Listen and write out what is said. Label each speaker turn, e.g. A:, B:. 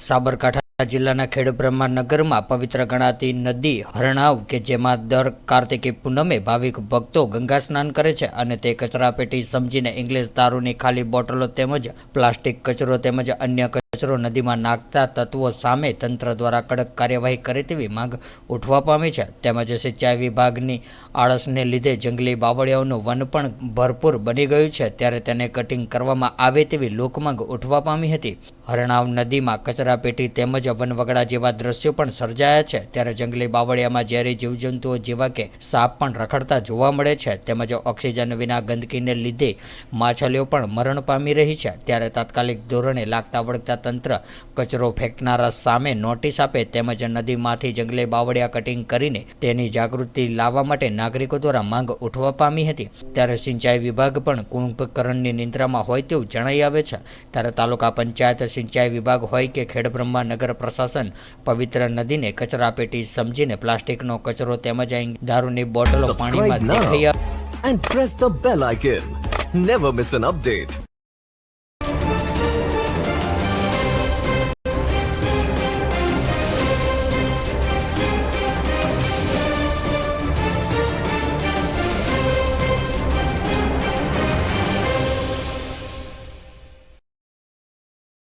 A: સાબરકાંઠા જિલ્લાના ખેડબ્રહ્માનગરમાં પવિત્ર ગણાતી નદી, હરણાવ કે જેમાં દર કાર્તિકી પૂનમે ભાવિક ભક્તો ગંગા સ્નાન કરે છે અને તે કચરાપેટી સમજીને ઇંગ્લિશ દારૂની ખાલી બોટલો તેમજ પ્લાસ્ટિક કચરો તેમજ અન્ય કચરો નદીમાં નાખતા તત્વો સામે તંત્ર દ્વારા કડક કાર્યવાહી કરે તેવી માંગ ઉઠવા પામી છે. તેમજ સિંચાઈ વિભાગની આળસને લીધે જંગલી બાવળિયાઓનું વન પણ ભરપૂર બની ગયું છે. ત્યારે તેને કટિંગ કરવામાં આવે તેવી લોકમાંગ ઉઠવા પામી હતી. હરણાવ નદીમાં કચરાપેટી તેમજ વનવગડા જેવા દ્રશ્યો પણ સર્જાયા છે. ત્યારે જંગલી બાવળિયામાં ઝેરી જીવજંતુઓ જેવા કે સાપ પણ રખડતા જોવા મળે છે. તેમજ ઓક્સિજન વિના ગંદકીને લીધે માછલીઓ પણ મરણ પામી રહી છે. ત્યારે તાત્કાલિક ધોરણે લાગતા વળગતા તંત્ર કચરો ફેંકનારા સામે નોટિસ આપે તેમજ નદીમાંથી જંગલે બાવળિયા કટિંગ કરીને તેની જાગૃતિ લાવવા માટે નાગરિકો દ્વારા માંગ ઉઠવા પામી હતી ત્યારે સિંચાઈ વિભાગ પણ કુંભકરણની નિંદ્રામાં હોય તેવું જણાઈ આવે છે ત્યારે તાલુકા પંચાયત સિંચાઈ વિભાગ હોય કે ખેડબ્રહ્મા નગર પ્રશાસન પવિત્ર નદીને કચરાપેટી સમજીને પ્લાસ્ટિકનો કચરો તેમજ અહીં દારૂની બોટલો પાણીમાં દેખાઈ
B: and press the bell icon. Never miss an update.